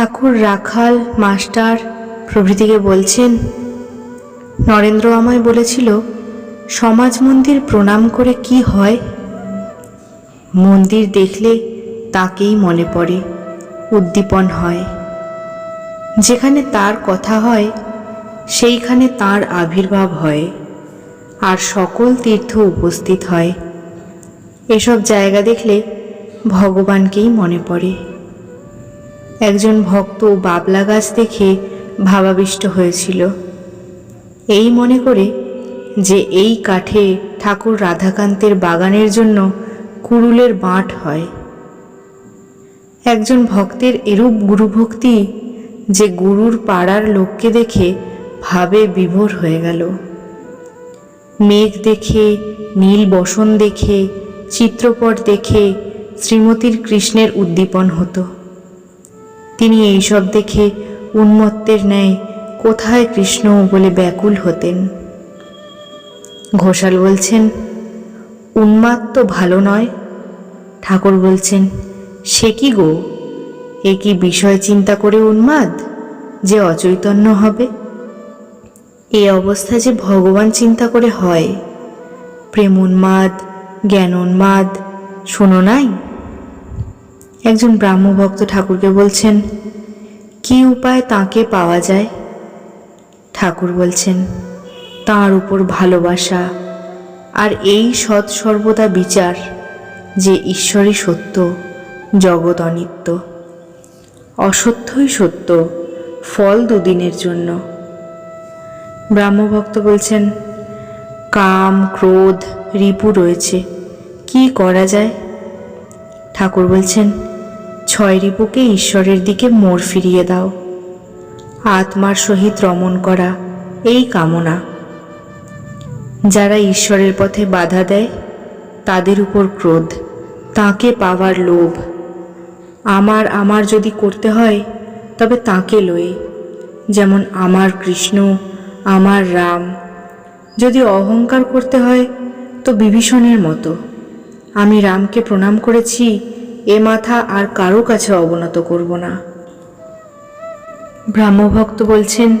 ঠাকুর রাখাল master প্রভৃতিকে বলছেন, নরেন্দ্র আমায় বলেছিল, সমাজ মন্দির প্রণাম করে কি হয়? মন্দির দেখলে তাকেই মনে পড়ে, উদ্দীপন হয়। যেখানে তার কথা হয়, সেইখানে তার আবির্ভাব হয়, আর সকল তীর্থ উপস্থিত হয়। এসব জায়গা দেখলে ভগবানকেই মনে পড়ে। একজন ভক্ত বাবলা গাছ দেখে ভাবাবিষ্ট হয়েছিল। এই মনে করে যে এই কাঠে ঠাকুর রাধাকান্তের বাগানের জন্য কুড়ুলের বাঁট হয়। একজন ভক্তের এরূপ গুরুভক্তি যে গুরুর পাড়ার লোককে দেখে ভাবে বিভোর হয়ে গেল। মেঘ দেখে, নীল বসন দেখে, চিত্রপট দেখে শ্রীমতীর কৃষ্ণের উদ্দীপন হতো। তিনি এইসব দেখে উন্মত্তের ন্যায় কোথায় কৃষ্ণ বলে ব্যাকুল হতেন। ঘোষাল বলছেন, উন্মাদ তো ভালো নয়। ঠাকুর বলছেন, সে কি গো? এ কি বিষয় চিন্তা করে উন্মাদ যে অচৈতন্য হবে? এ অবস্থা যে ভগবান চিন্তা করে হয়। প্রেম উন্মাদ, জ্ঞান উন্মাদ, শোনো নাই? একজন ব্রাহ্মভক্ত ঠাকুরকে বলছেন, কি উপায় তাকে পাওয়া যায়? ঠাকুর বলছেন, তার উপর ভালোবাসা আর এই সৎ সর্বদা বিচার যে ঈশ্বরই সত্য, জগৎ অনিত্য। অসত্যই সত্য, ফল দুদিনের জন্য। ব্রাহ্মভক্ত বলছেন, কাম, ক্রোধ, রিপু রয়েছে, কি করা যায়? ঠাকুর বলছেন ছয় রিপুকে ঈশ্বরের দিকে মোড় ফিরিয়ে দাও। আত্মার সহিত রমণ করা এই কামনা। যারা ঈশ্বরের পথে বাধা দেয়, তাদের উপর ক্রোধ, তাকে পাওয়ার লোভ। আমার আমার যদি করতে হয়, তবে তাকে লয়ে, যেমন আমার কৃষ্ণ, আমার রাম। যদি অহংকার করতে হয়, তো বিভীষণের মতো। আমি রামকে প্রণাম করেছি এ মাথা আর কারও কাছে অবনত করব না। ব্রাহ্মভক্ত বলছেন,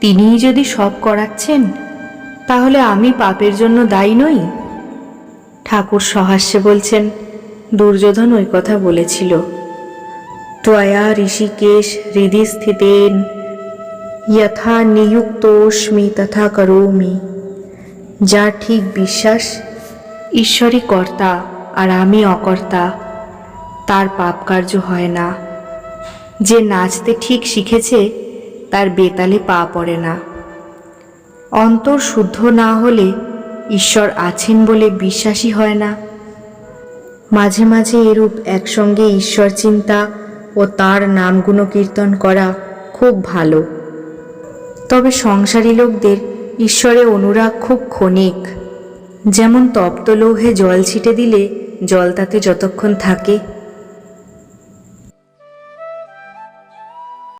তিনিই যদি সব করাচ্ছেন, তাহলে আমি পাপের জন্য দায়ী নই? ঠাকুর সহাস্যে বলছেন, দুর্যোধন ওই কথা বলেছিল। ত্বয়া ঋষিকেশ হৃদি স্থিতেন, যথা নিযুক্তোস্মি তথা করৌমি যা ঠিক বিশ্বাস, ঈশ্বরই কর্তা আর আমি অকর্তা। তার পাপ কার্য হয় না। যে নাচতে ঠিক শিখেছে, তার বেতালে পা পড়ে না। অন্তর শুদ্ধ না হলে ঈশ্বর আছেন বলে বিশ্বাসী হয় না। মাঝে মাঝে এরূপ একসঙ্গে ঈশ্বর চিন্তা ও তার নাম গুণকীর্তন করা খুব ভালো। তবে সংসারী লোকদের ঈশ্বরে অনুরাগ খুব ক্ষণিক। যেমন তপ্ত লৌহে জল ছিটে দিলে জল তাতে যতক্ষণ থাকে